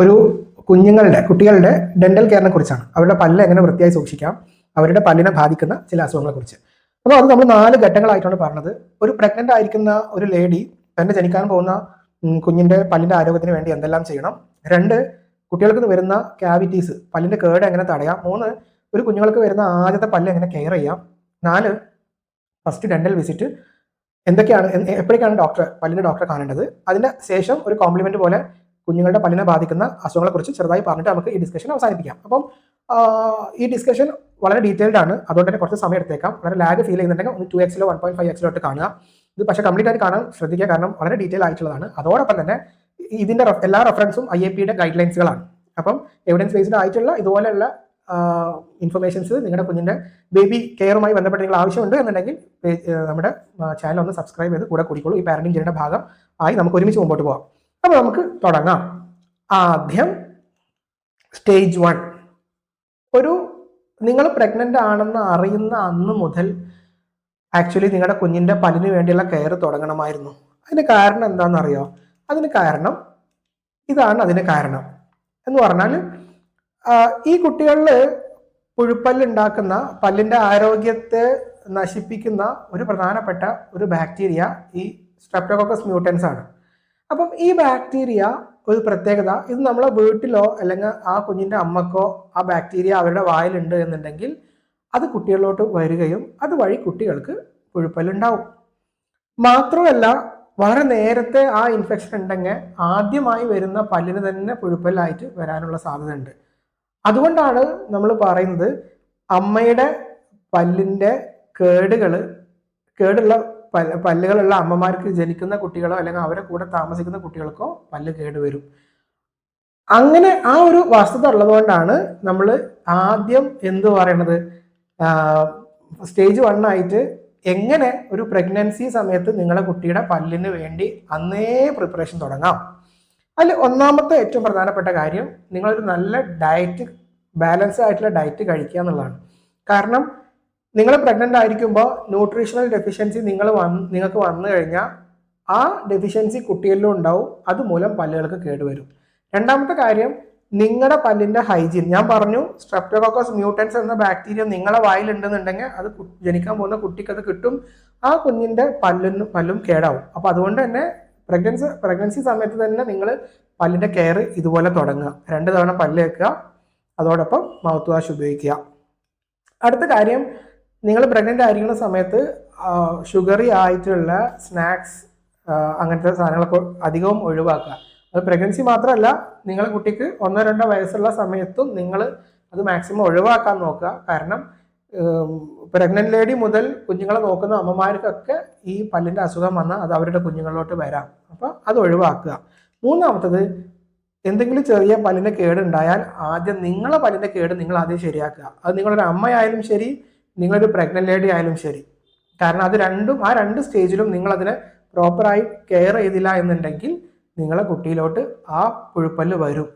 ഒരു കുഞ്ഞുങ്ങളുടെ കുട്ടികളുടെ ഡെന്റൽ കെയറിനെ കുറിച്ചാണ്. അവരുടെ പല്ല് എങ്ങനെ വൃത്തിയായി സൂക്ഷിക്കാം അവരുടെ പല്ലിനെ ബാധിക്കുന്ന ചില അസുഖങ്ങളെ കുറിച്ച്. അപ്പോൾ അത് നമ്മൾ നാല് ഘട്ടങ്ങളായിട്ടാണ് പറഞ്ഞത്. ഒരു പ്രഗ്നന്റ് ആയിരിക്കുന്ന ഒരു ലേഡി തന്നെ ജനിക്കാൻ പോകുന്ന കുഞ്ഞിന്റെ പല്ലിന്റെ ആരോഗ്യത്തിന് വേണ്ടി എന്തെല്ലാം ചെയ്യണം? രണ്ട് കുട്ടികൾക്ക് വരുന്ന ക്യാവിറ്റീസ് പല്ലിന്റെ കേട് എങ്ങനെ തടയാം? മൂന്ന് ഒരു കുഞ്ഞുങ്ങൾക്ക് വരുന്ന ആദ്യത്തെ പല്ല് എങ്ങനെ കെയർ ചെയ്യാം? നാല് ഫസ്റ്റ് ഡെന്റൽ വിസിറ്റ് എന്തൊക്കെയാണ് എപ്പോഴേക്കാണ് ഡോക്ടർ പല്ലിന്റെ ഡോക്ടറെ കാണേണ്ടത്? അതിന്റെ ശേഷം ഒരു കോംപ്ലിമെന്റ് പോലെ കുഞ്ഞുങ്ങളുടെ പല്ലിനെ ബാധിക്കുന്ന അസുഖങ്ങളെ കുറിച്ച് ചെറുതായി പറഞ്ഞിട്ട് നമുക്ക് ഈ ഡിസ്കഷൻ അവസാനിപ്പിക്കാം. അപ്പം ഈ ഡിസ്കഷൻ വളരെ ഡീറ്റെയിൽഡ് ആണ്. അതുകൊണ്ട് തന്നെ കുറച്ച് സമയം എടുത്തേക്കാം. വളരെ ലാഗ് ഫീൽ ചെയ്യുന്നുണ്ടെങ്കിൽ ഒന്ന് ടു എക്സിലോ വൺ പോയിന്റ് ഫൈവ് എക്സിലോട്ട് കാണുക. ഇത് പക്ഷേ കംപ്ലീറ്റ് ആയിട്ട് കാണാൻ ശ്രദ്ധിക്കുക. കാരണം വളരെ ഡീറ്റെയിൽ ആയിട്ടുള്ളതാണ്. അതോടൊപ്പം തന്നെ ഇതിന്റെ എല്ലാ റെഫറൻസും ഐ എ പിയുടെ ഗൈഡ് ലൈൻസുകളാണ് അപ്പം എവിഡൻസ് ബേസ്ഡ് ആയിട്ടുള്ള ഇതുപോലെയുള്ള ഇൻഫർമേഷൻസ് നിങ്ങളുടെ കുഞ്ഞിന്റെ ബേബി കെയറുമായി ബന്ധപ്പെട്ട് നിങ്ങൾ ആവശ്യമുണ്ട് എന്നുണ്ടെങ്കിൽ നമ്മുടെ ചാനൽ ഒന്ന് സബ്സ്ക്രൈബ് ചെയ്ത് കൂടെ കൂടിക്കോളൂ. ഈ പാരന്റിംഗ് ചെയ്യുന്ന ഭാഗം ആയി നമുക്ക് ഒരുമിച്ച് മുമ്പോട്ട് പോകാം അപ്പോൾ നമുക്ക് തുടങ്ങാം. ആദ്യം സ്റ്റേജ് വൺ ഒരു നിങ്ങൾ പ്രഗ്നന്റ് ആണെന്ന് അറിയുന്ന അന്ന് മുതൽ ആക്ച്വലി നിങ്ങളുടെ കുഞ്ഞിന്റെ പല്ലിന് വേണ്ടിയുള്ള കെയർ തുടങ്ങണമായിരുന്നു. അതിന് കാരണം എന്താണെന്നറിയോ? അതിന് കാരണം ഇതാണ് അതിന് കാരണം. എന്ന് പറഞ്ഞാൽ ഈ കുട്ടികളിൽ പുഴുപ്പല്ല് ഉണ്ടാക്കുന്ന പല്ലിന്റെ ആരോഗ്യത്തെ നശിപ്പിക്കുന്ന ഒരു പ്രധാനപ്പെട്ട ഒരു ബാക്ടീരിയ ഈ സ്ട്രെപ്റ്റോകോക്കസ് മ്യൂട്ടൻസ് ആണ്. അപ്പം ഈ ബാക്ടീരിയ ഒരു പ്രത്യേകത. ഇത് നമ്മളെ വീട്ടിലോ അല്ലെങ്കിൽ ആ കുഞ്ഞിന്റെ അമ്മക്കോ ആ ബാക്ടീരിയ അവരുടെ വായിലുണ്ട് എന്നുണ്ടെങ്കിൽ അത് കുട്ടികളിലോട്ട് വരികയും അതുവഴി കുട്ടികൾക്ക് പുഴുപ്പല്ലുണ്ടാവും മാത്രമല്ല വളരെ നേരത്തെ ആ ഇൻഫെക്ഷൻ ഉണ്ടെങ്കിൽ ആദ്യമായി വരുന്ന പല്ലിന് തന്നെ പുഴുപ്പല്ലായിട്ട് വരാനുള്ള സാധ്യത ഉണ്ട് അതുകൊണ്ടാണ് നമ്മൾ പറയുന്നത് അമ്മയുടെ പല്ലിന്റെ കേടുകൾ കേടുള്ള പല്ലുകളുള്ള അമ്മമാർക്ക് ജനിക്കുന്ന കുട്ടികളോ അല്ലെങ്കിൽ അവരെ കൂടെ താമസിക്കുന്ന കുട്ടികൾക്കോ പല്ല് കേടുവരും. അങ്ങനെ ആ ഒരു വസ്തുത ഉള്ളതുകൊണ്ടാണ് നമ്മൾ ആദ്യം എന്ത് പറയണത്? സ്റ്റേജ് വൺ ആയിട്ട് എങ്ങനെ ഒരു പ്രഗ്നൻസി സമയത്ത് നിങ്ങളുടെ കുട്ടിയുടെ പല്ലിന് വേണ്ടി അന്നേ പ്രിപ്പറേഷൻ തുടങ്ങാം? അതിൽ ഒന്നാമത്തെ ഏറ്റവും പ്രധാനപ്പെട്ട കാര്യം നിങ്ങളൊരു നല്ല ഡയറ്റ് ബാലൻസ് ആയിട്ടുള്ള ഡയറ്റ് കഴിക്കുക എന്നുള്ളതാണ്. കാരണം നിങ്ങൾ പ്രഗ്നന്റ് ആയിരിക്കുമ്പോൾ ന്യൂട്രീഷണൽ ഡെഫിഷ്യൻസി നിങ്ങൾ വന്ന് നിങ്ങൾക്ക് വന്നു കഴിഞ്ഞാൽ ആ ഡെഫിഷ്യൻസി കുട്ടികളിലും ഉണ്ടാവും. അതുമൂലം പല്ലുകൾക്ക് കേടുവരും. രണ്ടാമത്തെ കാര്യം നിങ്ങളുടെ പല്ലിന്റെ ഹൈജീൻ ഞാൻ പറഞ്ഞു സ്ട്രെപ്റ്റോകോക്കസ് മ്യൂട്ടൻസ് എന്ന ബാക്ടീരിയ നിങ്ങളെ വായിലുണ്ടെന്നുണ്ടെങ്കിൽ അത് ജനിക്കാൻ പോകുന്ന കുട്ടിക്ക് അത് കിട്ടും. ആ കുഞ്ഞിന്റെ പല്ലിന് പല്ലും കേടാവും. അപ്പോൾ അതുകൊണ്ട് തന്നെ പ്രഗ്നൻസി പ്രഗ്നൻസി സമയത്ത് തന്നെ നിങ്ങൾ പല്ലിന്റെ കെയർ ഇതുപോലെ തുടങ്ങുക. രണ്ട് തവണ പല്ല് വെക്കുക. അതോടൊപ്പം മൗത്ത് വാഷ് ഉപയോഗിക്കുക. അടുത്ത കാര്യം നിങ്ങൾ പ്രഗ്നന്റ് ആയിരിക്കുന്ന സമയത്ത് ഷുഗറി ആയിട്ടുള്ള സ്നാക്സ് അങ്ങനത്തെ സാധനങ്ങളൊക്കെ അധികവും ഒഴിവാക്കുക. അത് പ്രഗ്നൻസി മാത്രമല്ല നിങ്ങളുടെ കുട്ടിക്ക് ഒന്നോ രണ്ടോ വയസ്സുള്ള സമയത്തും നിങ്ങൾ അത് മാക്സിമം ഒഴിവാക്കാൻ നോക്കുക. കാരണം പ്രഗ്നന്റ് ലേഡി മുതൽ കുഞ്ഞുങ്ങളെ നോക്കുന്ന അമ്മമാർക്കൊക്കെ ഈ പല്ലിന്റെ അസുഖം വന്നാൽ അത് അവരുടെ കുഞ്ഞുങ്ങളിലോട്ട് വരാം. അപ്പോൾ അത് ഒഴിവാക്കുക. മൂന്നാമത്തത് എന്തെങ്കിലും ചെറിയ പല്ലിന്റെ കേടുണ്ടായാൽ ആദ്യം നിങ്ങളെ പല്ലിന്റെ കേട് നിങ്ങൾ ആദ്യം ശരിയാക്കുക. അത് നിങ്ങളൊരു അമ്മയായാലും ശരി നിങ്ങളൊരു പ്രഗ്നന്റ് ലേഡി ആയാലും ശരി. കാരണം അത് രണ്ടും ആ രണ്ട് സ്റ്റേജിലും നിങ്ങൾ അതിനെ പ്രോപ്പറായി കെയർ ചെയ്തില്ല എന്നുണ്ടെങ്കിൽ നിങ്ങളെ കുട്ടിയിലോട്ട് ആ പുഴുപ്പല്ല് വരും.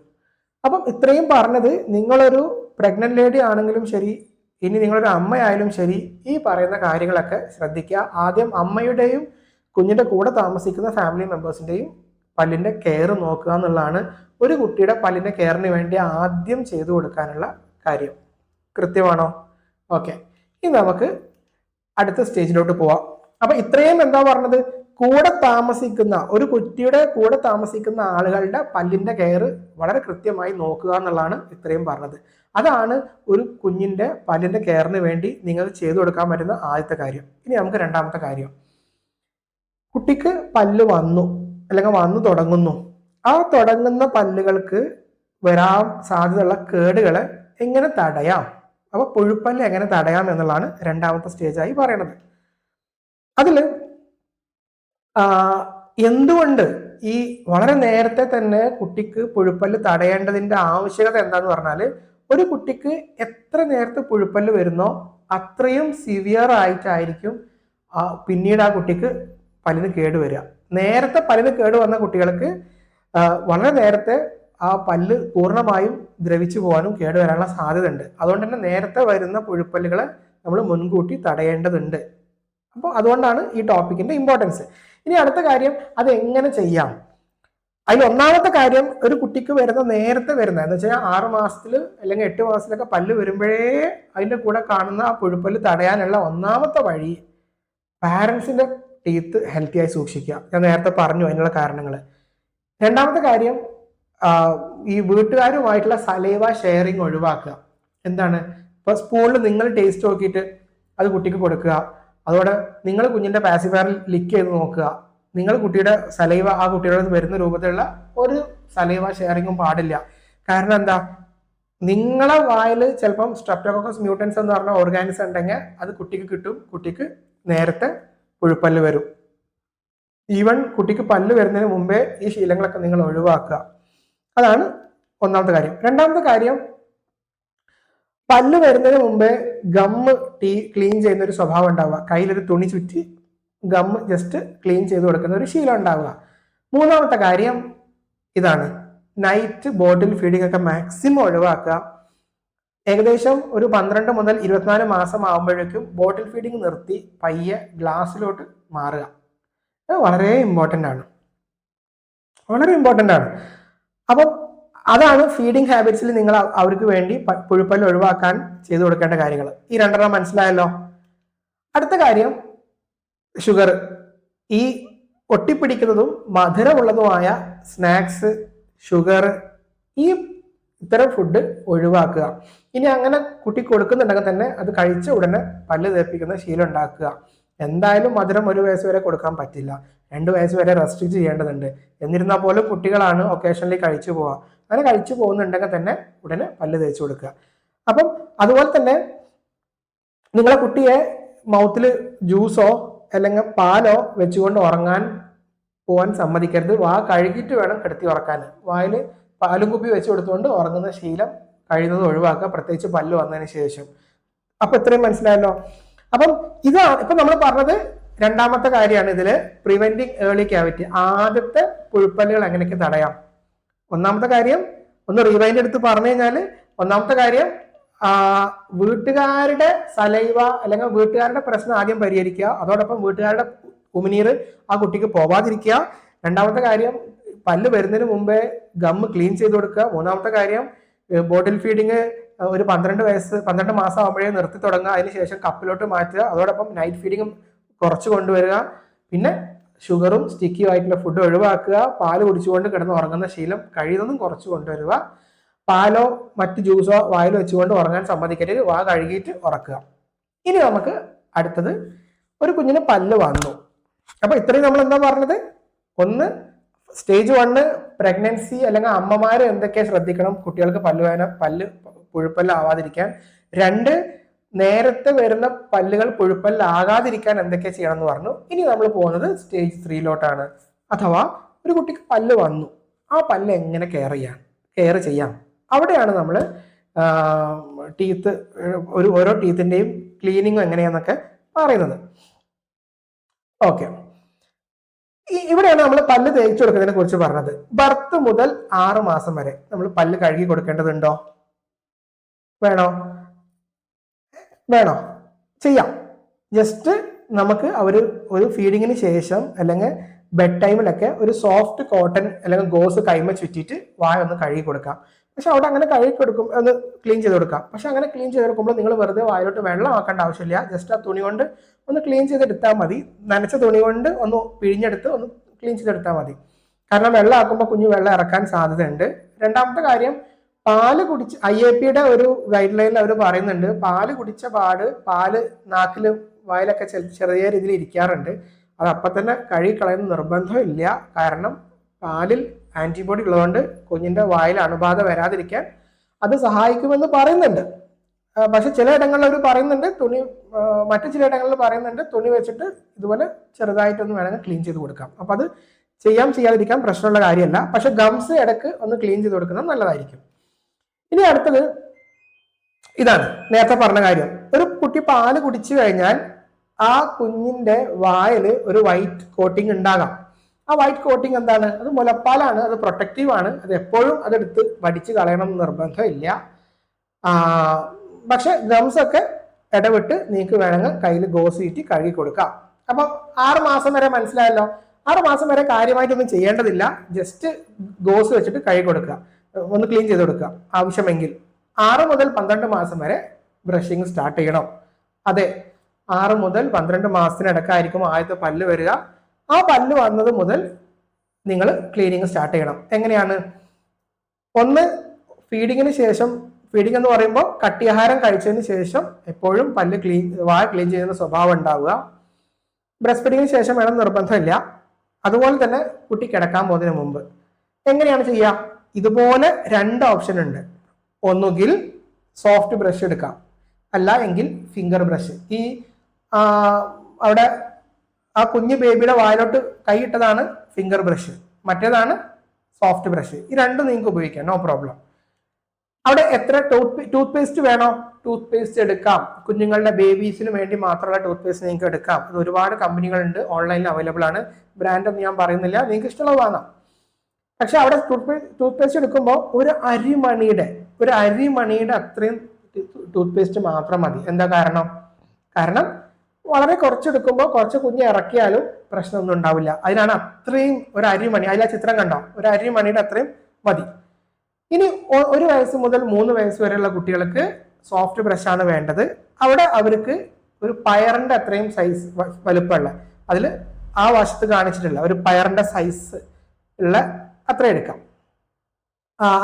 അപ്പം ഇത്രയും പറഞ്ഞത് നിങ്ങളൊരു പ്രഗ്നന്റ് ലേഡി ആണെങ്കിലും ശരി ഇനി നിങ്ങളൊരു അമ്മയായാലും ശരി ഈ പറയുന്ന കാര്യങ്ങളൊക്കെ ശ്രദ്ധിക്കുക. ആദ്യം അമ്മയുടെയും കുഞ്ഞിന്റെ കൂടെ താമസിക്കുന്ന ഫാമിലി മെമ്പേഴ്സിന്റെയും പല്ലിന്റെ കെയർ നോക്കുക എന്നുള്ളതാണ് ഒരു കുട്ടിയുടെ പല്ലിന്റെ കെയറിന് വേണ്ടി ആദ്യം ചെയ്തു കൊടുക്കാനുള്ള കാര്യം. കൃത്യമാണോ? ഓക്കെ ഇനി നമുക്ക് അടുത്ത സ്റ്റേജിലോട്ട് പോവാം. അപ്പൊ ഇത്രയും എന്താ പറഞ്ഞത്? കൂടെ താമസിക്കുന്ന ഒരു കുട്ടിയുടെ കൂടെ താമസിക്കുന്ന ആളുകളുടെ പല്ലിന്റെ കെയർ വളരെ കൃത്യമായി നോക്കുക എന്നുള്ളതാണ് ഇത്രയും പറഞ്ഞത്. അതാണ് ഒരു കുഞ്ഞിന്റെ പല്ലിന്റെ കെയറിന് വേണ്ടി നിങ്ങൾ ചെയ്തു കൊടുക്കാൻ പറ്റുന്ന ആദ്യത്തെ കാര്യം. ഇനി നമുക്ക് രണ്ടാമത്തെ കാര്യം. കുട്ടിക്ക് പല്ല് വന്നു അല്ലെങ്കിൽ വന്നു തുടങ്ങുന്നു. ആ തുടങ്ങുന്ന പല്ലുകൾക്ക് വരാൻ സാധ്യതയുള്ള കേടുകളെ എങ്ങനെ തടയാം? അപ്പൊ പുഴുപ്പല്ല് എങ്ങനെ തടയാം എന്നുള്ളതാണ് രണ്ടാമത്തെ സ്റ്റേജായി പറയണത്. അതിൽ എന്തുകൊണ്ട് ഈ വളരെ നേരത്തെ തന്നെ കുട്ടിക്ക് പുഴുപ്പല്ല് തടയേണ്ടതിന്റെ ആവശ്യകത എന്താന്ന് പറഞ്ഞാൽ ഒരു കുട്ടിക്ക് എത്ര നേരത്തെ പുഴുപ്പല്ല് വരുന്നോ അത്രയും സിവിയർ ആയിട്ടായിരിക്കും പിന്നീട് ആ കുട്ടിക്ക് പല്ലിന് കേടുവരിക നേരത്തെ പല്ലിന് കേട് വന്ന കുട്ടികൾക്ക് വളരെ നേരത്തെ ആ പല്ല് പൂർണമായും ദ്രവിച്ചു പോകാനും കേടുവരാനുള്ള സാധ്യതയുണ്ട്. അതുകൊണ്ട് തന്നെ നേരത്തെ വരുന്ന പുഴുപ്പല്ലുകളെ നമ്മൾ മുൻകൂട്ടി തടയേണ്ടതുണ്ട്. അപ്പോൾ അതുകൊണ്ടാണ് ഈ ടോപ്പിക്കിന്റെ ഇമ്പോർട്ടൻസ് ഇനി അടുത്ത കാര്യം അത് എങ്ങനെ ചെയ്യാം? അതിൽ ഒന്നാമത്തെ കാര്യം ഒരു കുട്ടിക്ക് വരുന്ന നേരത്തെ വരുന്ന എന്ന് വെച്ചാൽ ആറ് മാസത്തിൽ അല്ലെങ്കിൽ എട്ട് മാസത്തിലൊക്കെ പല്ല് വരുമ്പോഴേ അതിന്റെ കൂടെ കാണുന്ന ആ പുഴുപ്പല്ല് തടയാനുള്ള ഒന്നാമത്തെ വഴി പാരൻസിന്റെ ടീത്ത് ഹെൽത്തി ആയി സൂക്ഷിക്കുക. ഞാൻ നേരത്തെ പറഞ്ഞു അതിനുള്ള കാരണങ്ങൾ രണ്ടാമത്തെ കാര്യം ഈ വീട്ടുകാരുമായിട്ടുള്ള സലൈവ ഷെയറിങ് ഒഴിവാക്കുക. എന്താണ്? ഇപ്പൊ സ്പൂണിൽ നിങ്ങൾ ടേസ്റ്റ് നോക്കിയിട്ട് അത് കുട്ടിക്ക് കൊടുക്കുക. അതോടെ നിങ്ങൾ കുഞ്ഞിന്റെ പാസിഫയറിൽ ലിക്ക് ചെയ്ത് നോക്കുക. നിങ്ങൾ കുട്ടിയുടെ സലൈവ ആ കുട്ടിയുടെ വരുന്ന രൂപത്തിലുള്ള ഒരു സലൈവ ഷെയറിങ്ങും പാടില്ല. കാരണം എന്താ? നിങ്ങളെ വായിൽ ചിലപ്പം സ്ട്രെപ്റ്റോകോക്കസ് മ്യൂട്ടൻസ് എന്ന് പറഞ്ഞ ഓർഗാനിസം ഉണ്ടെങ്കിൽ അത് കുട്ടിക്ക് കിട്ടും കുട്ടിക്ക് നേരത്തെ പുഴുപ്പല്ല് വരും. ഈവൻ കുട്ടിക്ക് പല്ല് വരുന്നതിന് മുമ്പേ ഈ ശീലങ്ങളൊക്കെ നിങ്ങൾ ഒഴിവാക്കുക. അതാണ് ഒന്നാമത്തെ കാര്യം. രണ്ടാമത്തെ കാര്യം പല്ല് വരുന്നതിന് മുമ്പേ ഗമ്മ് ടീ ക്ലീൻ ചെയ്യുന്ന ഒരു സ്വഭാവം ഉണ്ടാവുക. കയ്യിലൊരു തുണി ചുറ്റി ഗമ്മ് ജസ്റ്റ് ക്ലീൻ ചെയ്ത് കൊടുക്കുന്ന ഒരു ശീലം ഉണ്ടാവുക. മൂന്നാമത്തെ കാര്യം ഇതാണ്. നൈറ്റ് ബോട്ടിൽ ഫീഡിംഗ് ഒക്കെ മാക്സിമം ഒഴിവാക്കുക. ഏകദേശം ഒരു പന്ത്രണ്ട് മുതൽ ഇരുപത്തിനാല് മാസം ആകുമ്പോഴേക്കും ബോട്ടിൽ ഫീഡിംഗ് നിർത്തി പയ്യെ ഗ്ലാസ്സിലോട്ട് മാറുക. വളരെ ഇമ്പോർട്ടന്റ് ആണ്. വളരെ ഇമ്പോർട്ടന്റ് ആണ്. അപ്പം അതാണ് ഫീഡിങ് ഹാബിറ്റ്സിൽ നിങ്ങൾ അവർക്ക് വേണ്ടി പുഴുപ്പല്ല് ഒഴിവാക്കാൻ ചെയ്തു കൊടുക്കേണ്ട കാര്യങ്ങൾ. ഈ രണ്ടെണ്ണം മനസ്സിലായല്ലോ? അടുത്ത കാര്യം ഷുഗർ ഈ ഒട്ടിപ്പിടിക്കുന്നതും മധുരമുള്ളതുമായ സ്നാക്സ് ഷുഗർ ഈ ഇത്തരം ഫുഡ് ഒഴിവാക്കുക. ഇനി അങ്ങനെ കുട്ടി കൊടുക്കുന്നുണ്ടെങ്കിൽ തന്നെ അത് കഴിച്ച ഉടനെ പല്ല് തേപ്പിക്കുന്ന ശീലം ഉണ്ടാക്കുക. എന്തായാലും മധുരം ഒരു വയസ്സ് വരെ കൊടുക്കാൻ പറ്റില്ല. രണ്ട് വയസ്സ് വരെ റെസ്ട്രിക്ട് ചെയ്യേണ്ടതുണ്ട്. എന്നിരുന്നാൽ പോലും കുട്ടികളാണ് ഒക്കേഷണലി കഴിച്ചു പോവുക. അങ്ങനെ കഴിച്ചു പോകുന്നുണ്ടെങ്കിൽ തന്നെ ഉടനെ പല്ല് തേച്ച് കൊടുക്കുക. അപ്പം അതുപോലെ തന്നെ നിങ്ങളെ കുട്ടിയെ മൗത്തിൽ ജ്യൂസോ അല്ലെങ്കിൽ പാലോ വെച്ചുകൊണ്ട് ഉറങ്ങാൻ പോകാൻ സമ്മതിക്കരുത്. വാ കഴുകിയിട്ട് വേണം കിടത്തി ഉറക്കാൻ. വായിൽ പാലും കുപ്പി വെച്ച് കൊടുത്തുകൊണ്ട് ഉറങ്ങുന്ന ശീലം കഴിയുന്നത് ഒഴിവാക്കുക. പ്രത്യേകിച്ച് പല്ല് വന്നതിന് ശേഷം. അപ്പൊ ഇത്രയും മനസ്സിലായല്ലോ? അപ്പം ഇതാണ് ഇപ്പൊ നമ്മൾ പറഞ്ഞത് രണ്ടാമത്തെ കാര്യമാണ് ഇതിൽ പ്രിവെന്റിങ് ഏർലി ക്യാവിറ്റി ആദ്യത്തെ പുഴുപ്പല്ലുകൾ എങ്ങനെയൊക്കെ തടയാം? ഒന്നാമത്തെ കാര്യം ഒന്ന് റിവൈൻഡ് എടുത്ത് പറഞ്ഞു കഴിഞ്ഞാൽ ഒന്നാമത്തെ കാര്യം വീട്ടുകാരുടെ സലൈവ അല്ലെങ്കിൽ വീട്ടുകാരുടെ പ്രശ്നം ആദ്യം പരിഹരിക്കുക. അതോടൊപ്പം വീട്ടുകാരുടെ ഉമിനീർ ആ കുട്ടിക്ക് പോവാതിരിക്കുക. രണ്ടാമത്തെ കാര്യം പല്ല് വരുന്നതിന് മുമ്പേ ഗമ്മ് ക്ലീൻ ചെയ്ത് കൊടുക്കുക. മൂന്നാമത്തെ കാര്യം ബോട്ടിൽ ഫീഡിങ് ഒരു പന്ത്രണ്ട് വയസ്സ് പന്ത്രണ്ട് മാസം ആകുമ്പോഴേ നിർത്തി തുടങ്ങുക. അതിനുശേഷം കപ്പിലോട്ട് മാറ്റുക. അതോടൊപ്പം നൈറ്റ് ഫീഡിങ്ങും കുറച്ച് കൊണ്ടുവരിക. പിന്നെ ഷുഗറും സ്റ്റിക്കിയും ആയിട്ടുള്ള ഫുഡ് ഒഴിവാക്കുക. പാൽ കുടിച്ചുകൊണ്ട് കിടന്ന് ഉറങ്ങുന്ന ശീലം കഴിയുന്നതും കുറച്ച് കൊണ്ടുവരിക. പാലോ മറ്റ് ജ്യൂസോ വായിൽ വെച്ചുകൊണ്ട് ഉറങ്ങാൻ സമ്മതിക്കരുത്. വാ കഴുകിയിട്ട് ഉറക്കുക. ഇനി നമുക്ക് അടുത്തത് ഒരു കുഞ്ഞിന് പല്ല് വന്നു. അപ്പോൾ ഇത്രയും നമ്മൾ എന്താ പറഞ്ഞത്? ഒന്ന് സ്റ്റേജ് വണ്ണ് പ്രഗ്നൻസി അല്ലെങ്കിൽ അമ്മമാർ എന്തൊക്കെ ശ്രദ്ധിക്കണം? കുട്ടികൾക്ക് പല്ല് വേന പല്ല് പുഴുപ്പല്ല് ആവാതിരിക്കാൻ രണ്ട് നേരത്തെ വരുന്ന പല്ലുകൾ പുഴുപ്പല്ലാകാതിരിക്കാൻ എന്തൊക്കെ ചെയ്യണം എന്ന് പറഞ്ഞു. ഇനി നമ്മൾ പോകുന്നത് സ്റ്റേജ് ത്രീയിലോട്ടാണ് അഥവാ ഒരു കുട്ടിക്ക് പല്ല് വന്നു. ആ പല്ല് എങ്ങനെ കെയർ ചെയ്യാം? കെയർ ചെയ്യാം. അവിടെയാണ് നമ്മൾ ടീത്ത് ഒരു ഓരോ ടീത്തിന്റെയും ക്ലീനിങ് എങ്ങനെയാന്നൊക്കെ പറയുന്നത്. ഓക്കെ ഇവിടെയാണ് നമ്മൾ പല്ല് തേച്ചു കൊടുക്കുന്നതിനെ കുറിച്ച് പറഞ്ഞത്. ബർത്ത് മുതൽ ആറ് മാസം വരെ നമ്മൾ പല്ല് കഴുകി കൊടുക്കേണ്ടതുണ്ടോ? വേണോ? വേണോ? ചെയ്യാം. ജസ്റ്റ് നമുക്ക് അവർ ഒരു ഫീഡിങ്ങിന് ശേഷം അല്ലെങ്കിൽ ബെഡ് ടൈമിലൊക്കെ ഒരു സോഫ്റ്റ് കോട്ടൺ അല്ലെങ്കിൽ ഗോസ് കൈമ ചുറ്റിയിട്ട് വായ ഒന്ന് കഴുകി കൊടുക്കാം. പക്ഷെ അവിടെ അങ്ങനെ കഴുകി കൊടുക്കും ഒന്ന് ക്ലീൻ ചെയ്ത് കൊടുക്കാം. പക്ഷെ അങ്ങനെ ക്ലീൻ ചെയ്ത് കൊടുക്കുമ്പോൾ നിങ്ങൾ വെറുതെ വായിലോട്ട് വെള്ളം ആക്കേണ്ട ആവശ്യമില്ല. ജസ്റ്റ് ആ തുണി കൊണ്ട് ഒന്ന് ക്ലീൻ ചെയ്തെടുത്താൽ മതി. നനച്ച തുണി കൊണ്ട് ഒന്ന് പിഴിഞ്ഞെടുത്ത് ഒന്ന് ക്ലീൻ ചെയ്തെടുത്താൽ മതി. കാരണം വെള്ളം ആക്കുമ്പോൾ കുഞ്ഞു വെള്ളം ഇറക്കാൻ സാധ്യതയുണ്ട്. രണ്ടാമത്തെ കാര്യം പാൽ കുടിച്ച് ഐ എ പിയുടെ ഒരു ഗൈഡ് ലൈനിൽ അവർ പറയുന്നുണ്ട് പാൽ കുടിച്ച പാട് പാൽ നാക്കിൽ വായിലൊക്കെ ചെറിയ രീതിയിൽ ഇരിക്കാറുണ്ട്. അത് അപ്പം തന്നെ കഴുകി കളയുന്ന നിർബന്ധമില്ല. കാരണം പാലിൽ ആന്റിബോഡി ഉള്ളതുകൊണ്ട് കുഞ്ഞിന്റെ വായിൽ അണുബാധ വരാതിരിക്കാൻ അത് സഹായിക്കുമെന്ന് പറയുന്നുണ്ട്. പക്ഷെ ചില ഇടങ്ങളിൽ അവർ പറയുന്നുണ്ട് തുണി മറ്റു ചില ഇടങ്ങളിൽ പറയുന്നുണ്ട് തുണി വെച്ചിട്ട് ഇതുപോലെ ചെറുതായിട്ടൊന്ന് വേണമെങ്കിൽ ക്ലീൻ ചെയ്ത് കൊടുക്കാം. അപ്പം അത് ചെയ്യാം ചെയ്യാതിരിക്കാൻ പ്രശ്നമുള്ള കാര്യമല്ല. പക്ഷെ ഗംസ് ഇടയ്ക്ക് ഒന്ന് ക്ലീൻ ചെയ്ത് കൊടുക്കുന്നത് നല്ലതായിരിക്കും. ഇനി അടുത്തത് ഇതാണ് നേരത്തെ പറഞ്ഞ കാര്യം. ഒരു കുട്ടി പാൽ കുടിച്ചു കഴിഞ്ഞാൽ ആ കുഞ്ഞിന്റെ വായിൽ ഒരു വൈറ്റ് കോട്ടിംഗ് ഉണ്ടാകാം. ആ വൈറ്റ് കോട്ടിംഗ് എന്താണ്? അത് മുലപ്പാലാണ് അത് പ്രൊട്ടക്റ്റീവ് ആണ്. അത് എപ്പോഴും അതെടുത്ത് വടിച്ച് കളയണം നിർബന്ധമില്ല. പക്ഷെ ഗംസ് ഒക്കെ ഇടവിട്ട് നീക്ക് വേണമെങ്കിൽ കയ്യിൽ ഗോസ് ചീറ്റി കഴുകി കൊടുക്കാം. അപ്പം ആറ് മാസം വരെ മനസ്സിലായല്ലോ? ആറ് മാസം വരെ കാര്യമായിട്ടൊന്നും ചെയ്യേണ്ടതില്ല. ജസ്റ്റ് ഗോസ് വെച്ചിട്ട് കഴുകി കൊടുക്കുക. ഒന്ന് ക്ലീൻ ചെയ്ത് കൊടുക്കുക. ആവശ്യമെങ്കിൽ ആറ് മുതൽ പന്ത്രണ്ട് മാസം വരെ ബ്രഷിങ് സ്റ്റാർട്ട് ചെയ്യണം. അതെ ആറ് മുതൽ പന്ത്രണ്ട് മാസത്തിനിടക്കായിരിക്കും ആദ്യത്തെ പല്ല് വരിക. ആ പല്ല് വന്നത് മുതൽ നിങ്ങൾ ക്ലീനിങ് സ്റ്റാർട്ട് ചെയ്യണം. എങ്ങനെയാണ്? ഒന്ന് ഫീഡിങ്ങിന് ശേഷം ഫീഡിംഗ് എന്ന് പറയുമ്പോൾ കട്ടിയാഹാരം കഴിച്ചതിന് ശേഷം എപ്പോഴും പല്ല് ക്ലീൻ വായ ക്ലീൻ ചെയ്യുന്ന സ്വഭാവം ഉണ്ടാവുക. ബ്രസ്റ്റ് ഫീഡിങ്ങിന് ശേഷം വേണം നിർബന്ധമില്ല. അതുപോലെ തന്നെ കുട്ടി കിടക്കാൻ പോകുന്നതിന് മുമ്പ്. എങ്ങനെയാണ് ചെയ്യുക? ഇതുപോലെ രണ്ട് ഓപ്ഷൻ ഉണ്ട്. ഒന്നുകിൽ സോഫ്റ്റ് ബ്രഷ് എടുക്കാം. അല്ല എങ്കിൽ ഫിംഗർ ബ്രഷ് ഈ അവിടെ ആ കുഞ്ഞു ബേബിയുടെ വായിലോട്ട് കൈയിട്ടതാണ് ഫിംഗർ ബ്രഷ് മറ്റേതാണ് സോഫ്റ്റ് ബ്രഷ് ഈ രണ്ടും നിങ്ങൾക്ക് ഉപയോഗിക്കാം. നോ പ്രോബ്ലം അവിടെ എത്ര ടൂത്ത് പേസ്റ്റ് വേണോ? ടൂത്ത് പേസ്റ്റ് എടുക്കാം. കുഞ്ഞുങ്ങളുടെ ബേബീസിന് വേണ്ടി മാത്രമുള്ള ടൂത്ത് പേസ്റ്റ് നിങ്ങൾക്ക് എടുക്കാം. അത് ഒരുപാട് കമ്പനികളുണ്ട് ഓൺലൈനിൽ അവൈലബിൾ ആണ്. ബ്രാൻഡ് ഒന്നും ഞാൻ പറയുന്നില്ല. നിങ്ങൾക്ക് ഇഷ്ടമുള്ളത് വാങ്ങാം. പക്ഷെ അവിടെ ടൂത്ത് പേസ്റ്റ് ടൂത്ത് പേസ്റ്റ് എടുക്കുമ്പോൾ ഒരു അരിമണിയുടെ ഒരു അരിമണിയുടെ അത്രയും ടൂത്ത് പേസ്റ്റ് മാത്രം മതി. എന്താ കാരണം? കാരണം വളരെ കുറച്ചെടുക്കുമ്പോൾ കുറച്ച് കുഞ്ഞ് ഇറക്കിയാലും പ്രശ്നമൊന്നും ഉണ്ടാവില്ല. അതിനാണ് അത്രയും ഒരു അരിമണി. അതിലാ ചിത്രം കണ്ടോ? ഒരു അരിമണിയുടെ അത്രയും മതി. ഇനി ഒരു വയസ്സ് മുതൽ മൂന്ന് വയസ്സ് വരെയുള്ള കുട്ടികൾക്ക് സോഫ്റ്റ് ബ്രഷാണ് വേണ്ടത്. അവിടെ അവർക്ക് ഒരു പയറിന്റെ അത്രയും സൈസ് വലുപ്പമുള്ള അതിൽ ആ വശത്ത് കാണിച്ചിട്ടില്ല. ഒരു പയറിന്റെ സൈസ് ഉള്ള അത്ര എടുക്കാം.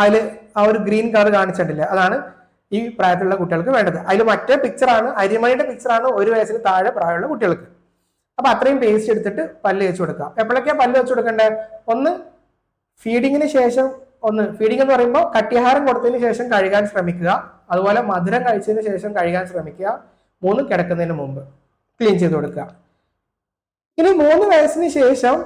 അതിൽ ആ ഒരു ഗ്രീൻ കളർ കാണിച്ചിട്ടില്ല. അതാണ് ഈ പ്രായത്തിലുള്ള കുട്ടികൾക്ക് വേണ്ടത്. അതിൽ മറ്റേ പിക്ചറാണ് അരിമണിയുടെ പിക്ചറാണ് ഒരു വയസ്സിന് താഴെ പ്രായമുള്ള കുട്ടികൾക്ക്. അപ്പൊ അത്രയും പേസ്റ്റ് എടുത്തിട്ട് പല്ല് വെച്ച് കൊടുക്കാം എപ്പോഴൊക്കെയാ പല്ല് വെച്ച് കൊടുക്കേണ്ടത് ഒന്ന് ഫീഡിങ്ങിന് ശേഷം ഒന്ന് ഫീഡിംഗ് എന്ന് പറയുമ്പോൾ കട്ടിയാഹാരം കൊടുത്തതിന് ശേഷം കഴുകാൻ ശ്രമിക്കുക. അതുപോലെ മധുരം കഴിച്ചതിന് ശേഷം കഴുകാൻ ശ്രമിക്കുക. മൂന്ന് കിടക്കുന്നതിന് മുമ്പ് ക്ലീൻ ചെയ്ത് കൊടുക്കുക. ഇനി മൂന്ന് വയസ്സിന് ശേഷം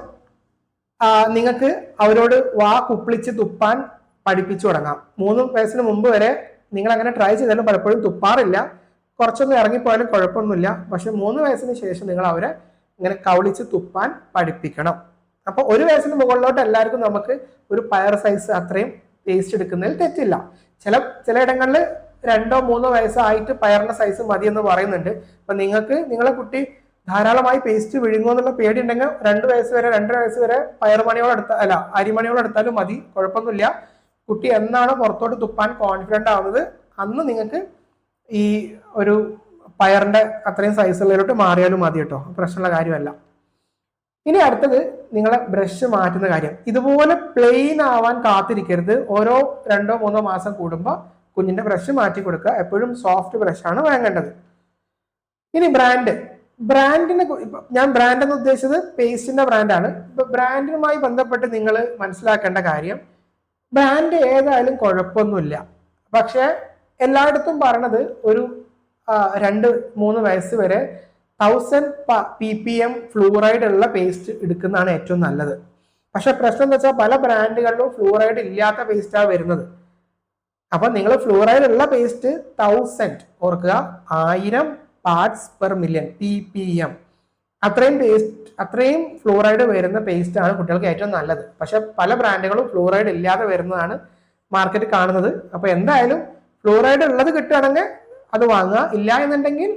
നിങ്ങൾക്ക് അവരോട് വാ കുപ്പിളിച്ച് തുപ്പാൻ പഠിപ്പിച്ചു തുടങ്ങാം. മൂന്ന് വയസ്സിന് മുമ്പ് വരെ നിങ്ങൾ അങ്ങനെ ട്രൈ ചെയ്താലും പലപ്പോഴും തുപ്പാറില്ല. കുറച്ചൊന്നും ഇറങ്ങിപ്പോയാലും കുഴപ്പമൊന്നുമില്ല. പക്ഷെ മൂന്ന് വയസ്സിന് ശേഷം നിങ്ങൾ അവരെ ഇങ്ങനെ കവളിച്ച് തുപ്പാൻ പഠിപ്പിക്കണം. അപ്പൊ ഒരു വയസ്സിന് മുകളിലോട്ട് എല്ലാവർക്കും നമുക്ക് ഒരു പയർ സൈസ് അത്രയും പേസ്റ്റ് എടുക്കുന്നതിൽ തെറ്റില്ല. ചില ചിലയിടങ്ങളിൽ രണ്ടോ മൂന്നോ വയസ്സായിട്ട് പയറിന്റെ സൈസ് മതി എന്ന് പറയുന്നുണ്ട്. അപ്പൊ നിങ്ങൾക്ക് നിങ്ങളെ കുട്ടി ധാരാളമായി പേസ്റ്റ് വിഴുങ്ങുമെന്നുള്ള പേടി ഉണ്ടെങ്കിൽ രണ്ട് വയസ്സ് വരെ രണ്ടര വയസ്സ് വരെ പയറുമണിയോട് എടുത്ത അല്ല അരിമണിയോട് എടുത്താലും മതി. കുഴപ്പമൊന്നുമില്ല. കുട്ടി എന്നാണ് പുറത്തോട്ട് തുപ്പാൻ കോൺഫിഡന്റ് ആവുന്നത് അന്ന് നിങ്ങൾക്ക് ഈ ഒരു പയറിന്റെ അത്രയും സൈസുള്ളതിലോട്ട് മാറിയാലും മതി കേട്ടോ. പ്രശ്നമുള്ള കാര്യമല്ല. ഇനി അടുത്തത് നിങ്ങളെ ബ്രഷ് മാറ്റുന്ന കാര്യം. ഇതുപോലെ പ്ലെയിൻ ആവാൻ കാത്തിരിക്കരുത്. ഓരോ രണ്ടോ മൂന്നോ മാസം കൂടുമ്പോൾ കുഞ്ഞിന്റെ ബ്രഷ് മാറ്റി കൊടുക്കുക. എപ്പോഴും സോഫ്റ്റ് ബ്രഷാണ് വാങ്ങേണ്ടത്. ഇനി ബ്രാൻഡ് ബ്രാൻഡിനെ ഞാൻ ബ്രാൻഡ് എന്ന് ഉദ്ദേശിച്ചത് പേസ്റ്റിന്റെ ബ്രാൻഡാണ്. ഇപ്പൊ ബ്രാൻഡിനുമായി ബന്ധപ്പെട്ട് നിങ്ങൾ മനസ്സിലാക്കേണ്ട കാര്യം ബ്രാൻഡ് ഏതായാലും കുഴപ്പമൊന്നുമില്ല. പക്ഷേ എല്ലായിടത്തും പറയണത് ഒരു രണ്ട് മൂന്ന് വയസ്സ് വരെ thousand P P M fluoride ഉള്ള പേസ്റ്റ് എടുക്കുന്നതാണ് ഏറ്റവും നല്ലത്. പക്ഷെ പ്രശ്നം എന്ന് വെച്ചാൽ പല ബ്രാൻഡുകളിലും ഫ്ലൂറൈഡ് ഇല്ലാത്ത പേസ്റ്റാണ് വരുന്നത്. അപ്പൊ നിങ്ങൾ ഫ്ലൂറൈഡ് ഉള്ള പേസ്റ്റ് തൗസൻഡ് ഓർക്കുക ആയിരം parts per million P P M അത്രയും പേസ്റ്റ് അത്രയും ഫ്ലൂറൈഡ് വരുന്ന പേസ്റ്റ് ആണ് കുട്ടികൾക്ക് ഏറ്റവും നല്ലത്. പക്ഷെ പല ബ്രാൻഡുകളും ഫ്ലൂറൈഡ് ഇല്ലാതെ വരുന്നതാണ് മാർക്കറ്റ് കാണുന്നത്. അപ്പൊ എന്തായാലും ഫ്ലൂറൈഡ് ഉള്ളത് കിട്ടുകയാണെങ്കിൽ അത് വാങ്ങുക. ഇല്ല എന്നുണ്ടെങ്കിൽ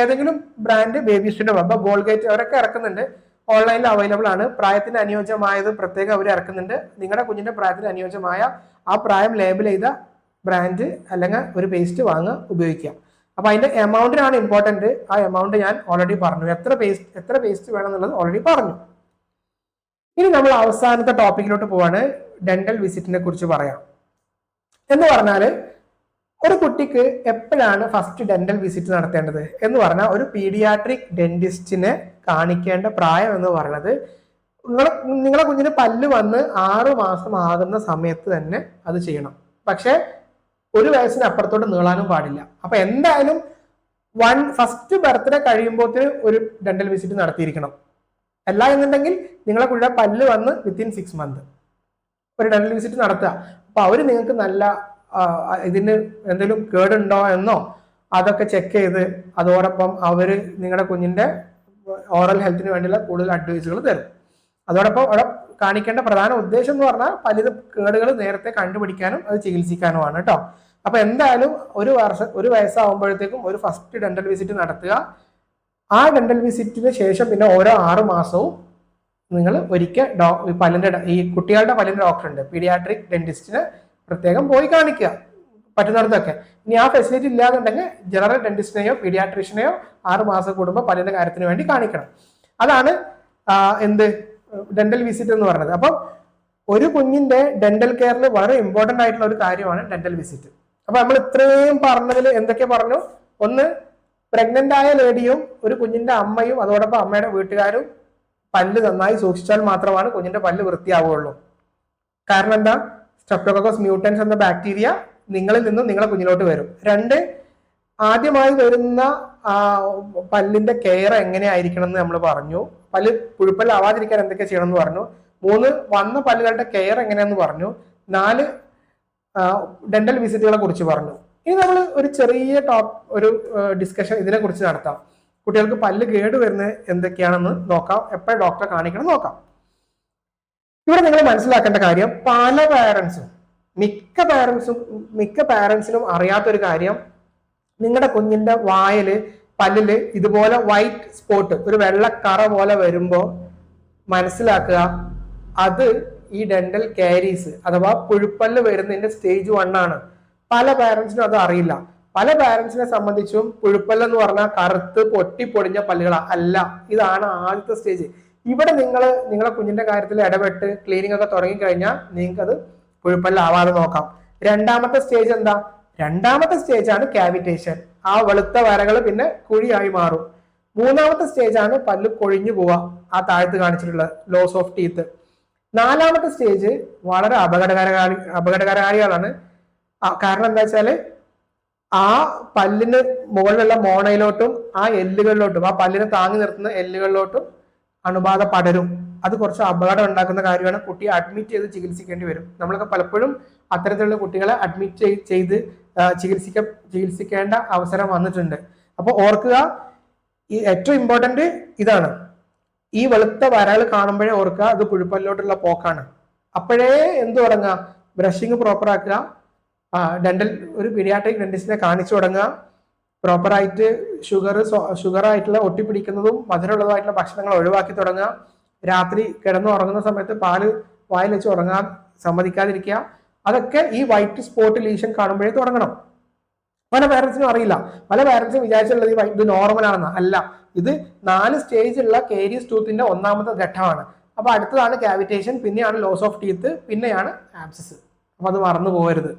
ഏതെങ്കിലും ബ്രാൻഡ് ബേബിസ്റ്റിന്റെ അപ്പൊ ഗോൾഗേറ്റ് അവരൊക്കെ ഇറക്കുന്നുണ്ട്. ഓൺലൈനിൽ അവൈലബിൾ ആണ്. പ്രായത്തിന് അനുയോജ്യമായത് പ്രത്യേകം അവർ ഇറക്കുന്നുണ്ട്. നിങ്ങളുടെ കുഞ്ഞിന്റെ പ്രായത്തിന് അനുയോജ്യമായ ആ പ്രായം ലേബൽ ചെയ്ത ബ്രാൻഡ് അല്ലെങ്കിൽ ഒരു പേസ്റ്റ് വാങ്ങുക ഉപയോഗിക്കുക. അപ്പൊ അതിന്റെ എമൗണ്ടിനാണ് ഇമ്പോർട്ടന്റ് ആ എമൗണ്ട് ഞാൻ ഓൾറെഡി പറഞ്ഞു. എത്ര പേസ്റ്റ് എത്ര പേസ്റ്റ് വേണം എന്നുള്ളത് ഓൾറെഡി പറഞ്ഞു. ഇനി നമ്മൾ അവസാനത്തെ ടോപ്പിക്കിലോട്ട് പോവാണ്. ഡെന്റൽ വിസിറ്റിനെ കുറിച്ച് പറയാം. എന്ന് പറഞ്ഞാൽ ഒരു കുട്ടിക്ക് എപ്പോഴാണ് ഫസ്റ്റ് ഡെന്റൽ വിസിറ്റ് നടത്തേണ്ടത്? എന്ന് പറഞ്ഞാൽ ഒരു പീഡിയാട്രിക് ഡെന്റിസ്റ്റിനെ കാണിക്കേണ്ട പ്രായം എന്ന് പറയുന്നത് നിങ്ങളെ നിങ്ങളെ കുഞ്ഞിന് പല്ല് വന്ന് ആറു മാസം ആകുന്ന സമയത്ത് തന്നെ അത് ചെയ്യണം. പക്ഷെ ഒരു വയസ്സിന് അപ്പുറത്തോട്ട് നീളാനും പാടില്ല. അപ്പൊ എന്തായാലും വൺ ഫസ്റ്റ് ബർത്ത്ഡേ കഴിയുമ്പോൾ ഒരു ഡെന്റൽ വിസിറ്റ് നടത്തിയിരിക്കണം. അല്ല എന്നുണ്ടെങ്കിൽ നിങ്ങളെ കുഴിയുടെ പല്ല് വന്ന് വിത്തിൻ സിക്സ് മന്ത് ഒരു ഡെന്റൽ വിസിറ്റ് നടത്തുക. അപ്പൊ അവർ നിങ്ങൾക്ക് നല്ല ഇതിന് എന്തെങ്കിലും കേടുണ്ടോ എന്നോ അതൊക്കെ ചെക്ക് ചെയ്ത് അതോടൊപ്പം അവർ നിങ്ങളുടെ കുഞ്ഞിന്റെ ഓറൽ ഹെൽത്തിന് വേണ്ടിയുള്ള കൂടുതൽ അഡ്വൈസുകൾ തരും. അതോടൊപ്പം അവിടെ കാണിക്കേണ്ട പ്രധാന ഉദ്ദേശം എന്ന് പറഞ്ഞാൽ പലിത കേടുകൾ നേരത്തെ കണ്ടുപിടിക്കാനും അത് ചികിത്സിക്കാനുമാണ് കേട്ടോ. അപ്പൊ എന്തായാലും ഒരു വർഷം ഒരു വയസ്സാവുമ്പോഴത്തേക്കും ഒരു ഫസ്റ്റ് ഡെന്റൽ വിസിറ്റ് നടത്തുക. ആ ഡെന്റൽ വിസിറ്റിന് ശേഷം പിന്നെ ഓരോ ആറ് മാസവും നിങ്ങൾ ഒരിക്കൽ ഡോ ഈ കുട്ടികളുടെ പല്ലിന്റെ ഡോക്ടർ ഉണ്ട്. പീഡിയാട്രിക് ഡെന്റിസ്റ്റിനെ പ്രത്യേകം പോയി കാണിക്കുക. പറ്റുന്നിടത്തൊക്കെ. ഇനി ആ ഫെസിലിറ്റി ഇല്ലാന്നുണ്ടെങ്കിൽ ജനറൽ ഡെന്റിസ്റ്റിനെയോ പീഡിയാട്രീഷ്യനെയോ ആറ് മാസം കൂടുമ്പോൾ പല്ലിന്റെ കാര്യത്തിന് വേണ്ടി കാണിക്കണം. അതാണ് എന്ത്? ഡെന്റൽ വിസിറ്റ് എന്ന് പറയുന്നത് അപ്പം ഒരു കുഞ്ഞിന്റെ ഡെന്റൽ കെയറിൽ വളരെ ഇമ്പോർട്ടന്റ് ആയിട്ടുള്ള ഒരു കാര്യമാണ് ഡെന്റൽ വിസിറ്റ് അപ്പൊ നമ്മൾ ഇത്രയും പറഞ്ഞതിൽ എന്തൊക്കെ പറഞ്ഞു? ഒന്ന് പ്രഗ്നന്റ് ആയ ലേഡിയും ഒരു കുഞ്ഞിന്റെ അമ്മയും അതോടൊപ്പം അമ്മയുടെ വീട്ടുകാരും പല്ല് നന്നായി സൂക്ഷിച്ചാൽ മാത്രമാണ് കുഞ്ഞിന്റെ പല്ല് വൃത്തിയാവുകയുള്ളൂ. കാരണം എന്താ? സ്റ്റെപ്റ്റോകോസ് മ്യൂട്ടൻസ് എന്ന ബാക്ടീരിയ നിങ്ങളിൽ നിന്നും നിങ്ങളെ കുഞ്ഞിലോട്ട് വരും. രണ്ട് ആദ്യമായി വരുന്ന പല്ലിന്റെ കെയർ എങ്ങനെയായിരിക്കണം എന്ന് നമ്മൾ പറഞ്ഞു. പല്ല് പുഴുപ്പല്ലാവാതിരിക്കാൻ എന്തൊക്കെ ചെയ്യണം എന്ന് പറഞ്ഞു. മൂന്ന് വന്ന പല്ലുകളുടെ കെയർ എങ്ങനെയാന്ന് പറഞ്ഞു. നാല് ഡെന്റൽ വിസിറ്റുകളെ കുറിച്ച് പറഞ്ഞു. ഇനി നമ്മൾ ഒരു ചെറിയ ടോപ്പ് ഒരു ഡിസ്കഷൻ ഇതിനെ കുറിച്ച് നടത്താം. കുട്ടികൾക്ക് പല്ല് കേട് വരുന്നത് എന്തൊക്കെയാണെന്ന് നോക്കാം. എപ്പോഴും ഡോക്ടറെ കാണിക്കണം നോക്കാം. ഇവിടെ നിങ്ങൾ മനസ്സിലാക്കേണ്ട കാര്യം പല പാരൻസും മിക്ക പാരൻസും മിക്ക പാരൻസിനും അറിയാത്തൊരു കാര്യം നിങ്ങളുടെ കുഞ്ഞിന്റെ വായൽ പല്ലിൽ ഇതുപോലെ വൈറ്റ് സ്പോട്ട് ഒരു വെള്ളക്കറ പോലെ വരുമ്പോൾ മനസ്സിലാക്കുക അത് ഈ ഡെന്റൽ കാരീസ് അഥവാ പുഴുപ്പല്ല് വരുന്നതിന്റെ സ്റ്റേജ് വൺ ആണ്. പല പാരന്റ്സിനും അത് അറിയില്ല. പല പാരന്റ്സിനെ സംബന്ധിച്ചും പുഴുപ്പല്ല് എന്ന് പറഞ്ഞാൽ കറുത്ത് പൊട്ടിപ്പൊടിഞ്ഞ പല്ലുകളാ. അല്ല ഇതാണ് ആദ്യത്തെ സ്റ്റേജ് ഇവിടെ നിങ്ങൾ നിങ്ങളെ കുഞ്ഞിന്റെ കാര്യത്തിൽ ഇടപെട്ട് ക്ലീനിങ് ഒക്കെ തുടങ്ങി കഴിഞ്ഞാൽ നിങ്ങൾക്ക് അത് പുഴുപ്പല്ലാവാതെ നോക്കാം. രണ്ടാമത്തെ സ്റ്റേജ് എന്താ? രണ്ടാമത്തെ സ്റ്റേജ് ആണ് ക്യാവിറ്റേഷൻ ആ വെളുത്ത വരകൾ പിന്നെ കുഴിയായി മാറും. മൂന്നാമത്തെ സ്റ്റേജ് ആണ് പല്ല് കൊഴിഞ്ഞു പോവുക. ആ താഴത്ത് കാണിച്ചിട്ടുള്ള ലോസ് ഓഫ് ടീത്ത് നാലാമത്തെ സ്റ്റേജ് വളരെ അപകടകരകാരി അപകടകരകാരികളാണ് കാരണം എന്താ വെച്ചാൽ ആ പല്ലിന് മുകളിലുള്ള മോണയിലോട്ടും ആ എല്ലുകളിലോട്ടും ആ പല്ലിനെ താങ്ങി നിർത്തുന്ന എല്ലുകളിലോട്ടും അണുബാധ പടരും. അത് കുറച്ച് അപകടം ഉണ്ടാക്കുന്ന കാര്യമാണ്. കുട്ടിയെ അഡ്മിറ്റ് ചെയ്ത് ചികിത്സിക്കേണ്ടി വരും. നമ്മളൊക്കെ പലപ്പോഴും അത്തരത്തിലുള്ള കുട്ടികളെ അഡ്മിറ്റ് ചെയ്ത് ചികിത്സിക്ക ചികിത്സിക്കേണ്ട അവസരം വന്നിട്ടുണ്ട്. അപ്പോൾ ഓർക്കുക ഈ ഏറ്റവും ഇമ്പോർട്ടന്റ് ഇതാണ്. ഈ വെളുത്ത വരകൾ കാണുമ്പോഴേ ഓർക്കുക അത് പുഴുപ്പല്ലോട്ടുള്ള പോക്കാണ്. അപ്പോഴേ എന്ത് തുടങ്ങുക? ബ്രഷിങ് പ്രോപ്പർ ആക്കുക. ഡെന്റൽ ഒരു പീഡിയാട്രിക് ഡെന്റിസ്റ്റിനെ കാണിച്ചു തുടങ്ങുക. പ്രോപ്പറായിട്ട് ഷുഗർ ഷുഗർ ആയിട്ടുള്ള ഒട്ടിപ്പിടിക്കുന്നതും മധുരമുള്ളതുമായിട്ടുള്ള ഭക്ഷണങ്ങൾ ഒഴിവാക്കി തുടങ്ങുക. രാത്രി കിടന്നുറങ്ങുന്ന സമയത്ത് പാൽ വായിൽ വെച്ച് ഉറങ്ങാൻ സമ്മതിക്കാതിരിക്കുക. അതൊക്കെ ഈ വൈറ്റ് സ്പോട്ട് ലീഷൻ കാണുമ്പോഴേ തുടങ്ങണം. പല പാരൻസിനും അറിയില്ല. പല പാരൻസും വിചാരിച്ചുള്ളത് ഇത് നോർമൽ ആണെന്ന്. അല്ല ഇത് നാല് സ്റ്റേജ് ഉള്ള കേരിയസ് ടൂത്തിന്റെ ഒന്നാമത്തെ ഘട്ടമാണ്. അപ്പൊ അടുത്തതാണ് കാവിറ്റേഷൻ പിന്നെയാണ് ലോസ് ഓഫ് ടീത്ത് പിന്നെയാണ് ആപ്സസ് അപ്പൊ അത് മറന്നു പോകരുത്.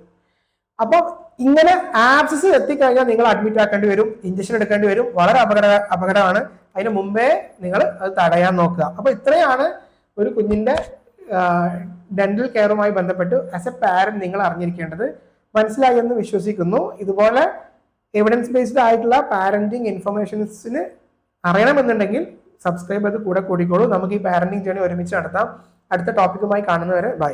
അപ്പൊ ഇങ്ങനെ ആപ്സസ് എത്തിക്കഴിഞ്ഞാൽ നിങ്ങൾ അഡ്മിറ്റ് ആക്കേണ്ടി വരും ഇഞ്ചക്ഷൻ എടുക്കേണ്ടി വരും. വളരെ അപകട അപകടമാണ്. അതിന് മുമ്പേ നിങ്ങൾ അത് തടയാൻ നോക്കുക. അപ്പൊ ഇത്രയാണ് ഒരു കുഞ്ഞിന്റെ ഡെന്റൽ കെയറുമായി ബന്ധപ്പെട്ട് ആസ് എ പാരന്റ് നിങ്ങൾ അറിഞ്ഞിരിക്കേണ്ടത് മനസ്സിലായി എന്ന് വിശ്വസിക്കുന്നു. ഇതുപോലെ എവിഡൻസ് ബേസ്ഡ് ആയിട്ടുള്ള പാരന്റിങ് ഇൻഫർമേഷൻസിന് അറിയണമെന്നുണ്ടെങ്കിൽ സബ്സ്ക്രൈബ് ചെയ്ത് കൂടെ കൂടിക്കോളൂ. നമുക്ക് ഈ പാരന്റിങ് ജേണി ഒരുമിച്ച് നടത്താം. അടുത്ത ടോപ്പിക്കുമായി കാണുന്നവരെ ബൈ